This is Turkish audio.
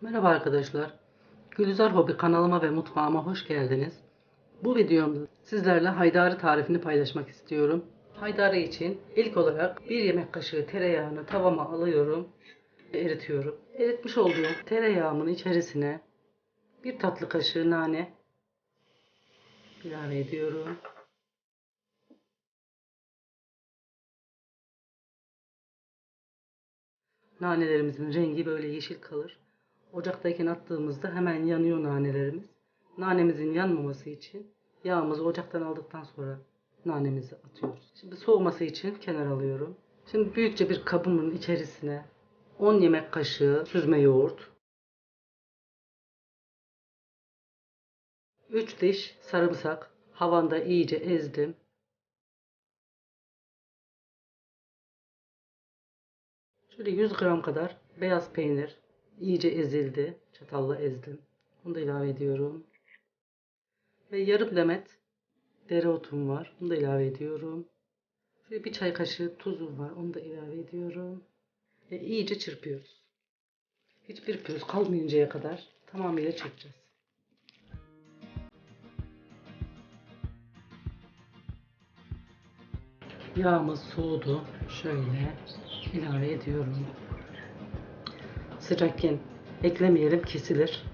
Merhaba arkadaşlar. Gülizar Hobi kanalıma ve mutfağıma hoş geldiniz. Bu videomda sizlerle haydari tarifini paylaşmak istiyorum. Haydari için ilk olarak bir yemek kaşığı tereyağını tavama alıyorum. ve Eritiyorum. Eritmiş olduğum tereyağımın içerisine bir tatlı kaşığı nane ilave ediyorum. Nanelerimizin rengi böyle yeşil kalır. Ocaktayken attığımızda hemen yanıyor nanelerimiz. Nanemizin yanmaması için yağımızı ocaktan aldıktan sonra nanemizi atıyoruz. Şimdi soğuması için kenara alıyorum. Şimdi büyükçe bir kabımın içerisine 10 yemek kaşığı süzme yoğurt, 3 diş sarımsak havanda iyice ezdim. Şöyle 100 gram kadar beyaz peynir iyice ezildi. Çatalla ezdim. Bunu da ilave ediyorum. Ve yarım demet dereotum var. Bunu da ilave ediyorum. Şöyle bir çay kaşığı tuzum var. Onu da ilave ediyorum. Ve iyice çırpıyoruz. Hiçbir pürüz kalmayıncaya kadar tamamıyla çırpacağız. Yağımız soğudu. Şöyle ilave ediyorum. Sıcakken eklemeyelim kesilir.